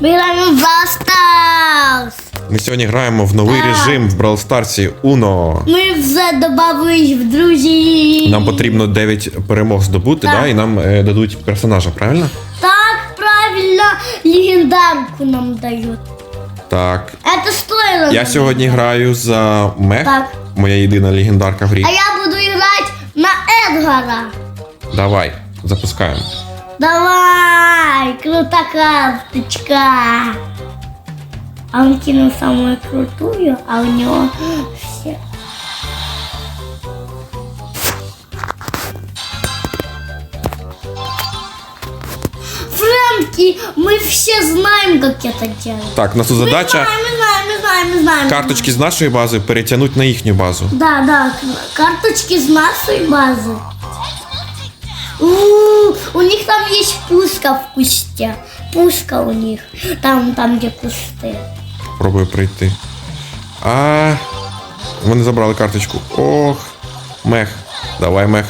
Мы играем в Brawl Stars. Ми сьогодні граємо в новий Так. режим в Brawl Stars Uno. Ми вже добавились в друзі. Нам потрібно 9 перемог здобути, Так. да, і нам е, дадуть персонажа, правильно? Так, правильно, легендарку нам дают. Так. Это стоило. Я нам. сьогодні граю за мех. Так. Моя єдина легендарка в грі. А я буду играть на Эдгара. Давай, запускаємо. Давай, круто карточка. А он кинул самую крутую, а у него все. Фрэнки, мы все знаем, как это делать. Так, у нас тут Мы задача знаем, мы знаем, мы знаем, мы знаем. карточки з нашої бази перетягнути на їхню базу. Да, да, карточки с нашей базы. У, у них там есть пушка в кусте. Пушка у них. Там, там, где кусты. Пробую прийти. А. Вони забрали карточку. Ох. Мех. Давай, мех.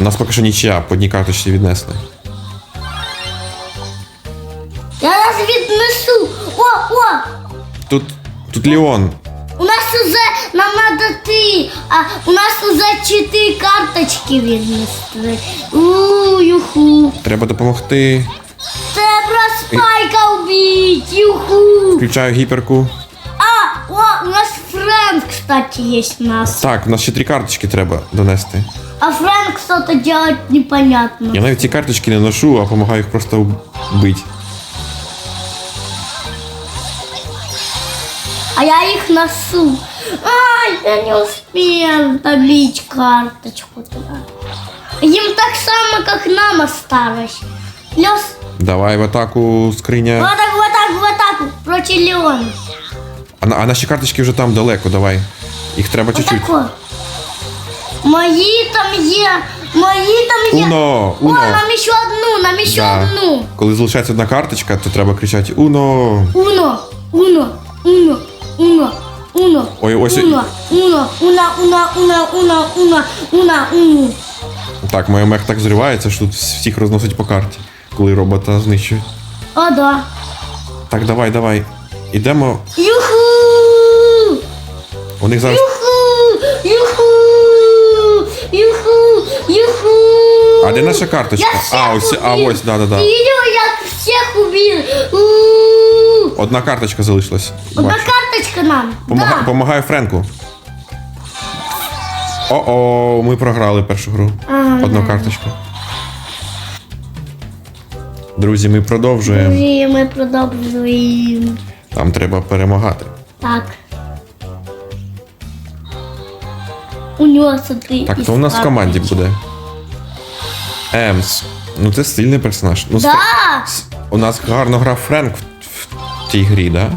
У нас поки що нічия, по одній карточці віднесли. Я нас віднесу. О, о! Тут. Тут Леон. У нас уже, нам надо ты, а у нас уже четыре карточки віднесли. У, юху. Треба допомогти. Треба спайка убить, юху. Включаю гіперку. А, о, у нас Фрэнк, кстати, есть у нас. Так, у нас ще три карточки треба донести. А Фрэнк что-то делать непонятно. Я навіть ці карточки не ношу, а допомагаю їх просто вбити. А я их носу. Ай, я не успел добить карточку туда. Им так само, как нам осталось. Лес, Давай в атаку скриня. так, вот так, вот так, против Леона. А, а наші карточки вже там далеко, давай. Їх треба чуть-чуть. тако. Мої там є, мої там є. Уно, О, уно. нам еще одну, нам еще Да. одну. Коли залишається одна карточка, то треба кричати Уно. Уно, уно, уно, уно, уно. Ой, ось- Уно, уно, уна, уна, уна, уна, уна, уна, уну. Так, моя мех так зривається, що тут всіх розносить по карті, коли робота знищують. А, да. Так, давай, давай. Ідемо. Юху! У них зараз. Юху! Юху! Юху! Юху! Де наша карточка? Я А, ось, а ось, да, да, да. Видел, я всех убил? У-у-у! Одна карточка залишилась. Одна Бачу. карточка нам. Помага... Да. Помагаю Френку. О-о, ми програли першу гру. Ага. Одну карточку. Друзі, ми продовжуємо. Друзі, ми продовжуємо. Там треба перемагати. Так. У нього смотри. Так, то у нас в команді буде. Емс. Ну це сильний персонаж. Ну, Да, с- У нас гарно грав Френк в, в тій грі, да?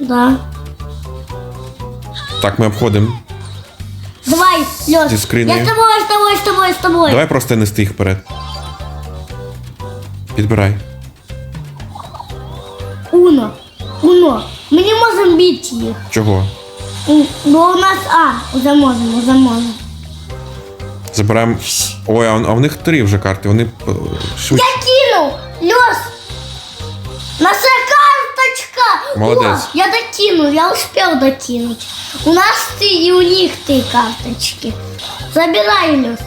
да. Так, ми обходимо. Давай, Лёш. Я з тобою, з тобою, з тобою, з тобою. Давай просто нести їх вперед. Підбирай. Уно. Уно. Ми не можемо бити їх. Чого? У- Бо у нас А, уже можемо, уже можемо. Забираємо. Ой, а, а в них три вже карти, вони е, швидше. Я кинул! Лёс! Наша карточка! Молодец. О, я докинул, я успел докинуть. У нас ты и у них ты карточки. Забирай, Лёс.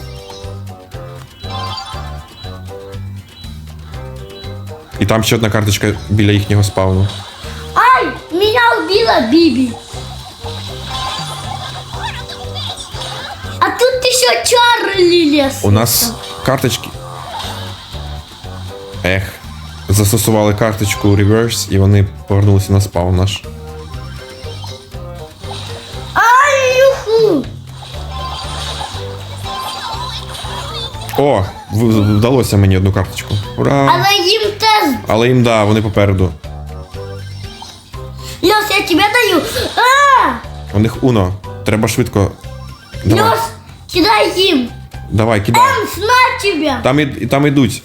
І там ще одна карточка біля їхнього спавну. Ай, меня убила Биби. Еще Чарли лес. У нас карточки. Ех. Застосували карточку реверс і вони повернулися на спаун наш. Ай, юху. О! в- Вдалося мені одну карточку. Ура! Але їм теж. Але їм да, вони попереду. Лёс, я тебе даю. А! У них уно. Треба швидко. Давай, Лёс, кидай им. давай, кидай. Эмс, на тебя. Там, і, і там ідуть.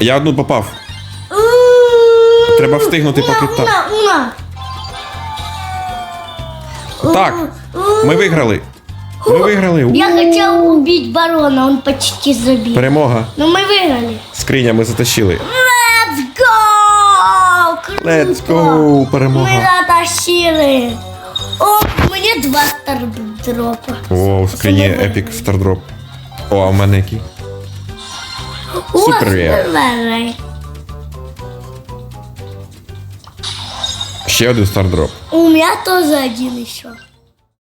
Я одну попав. У-у-у. Треба встигнути, Уна, поки та. уна, уна. Так, ми виграли. Ми виграли. У, Я хотел убить барона, он почти забил. Перемога. Но мы выиграли. Скриня, ми затащили. Let's go! Круто! Let's go! Ми Перемога. затащили. О, мені два стардропа. О, у скрині Epic Stardrop. О, а в мене який? О, Супер Rare. Ще один стардроп. У меня тоже один еще.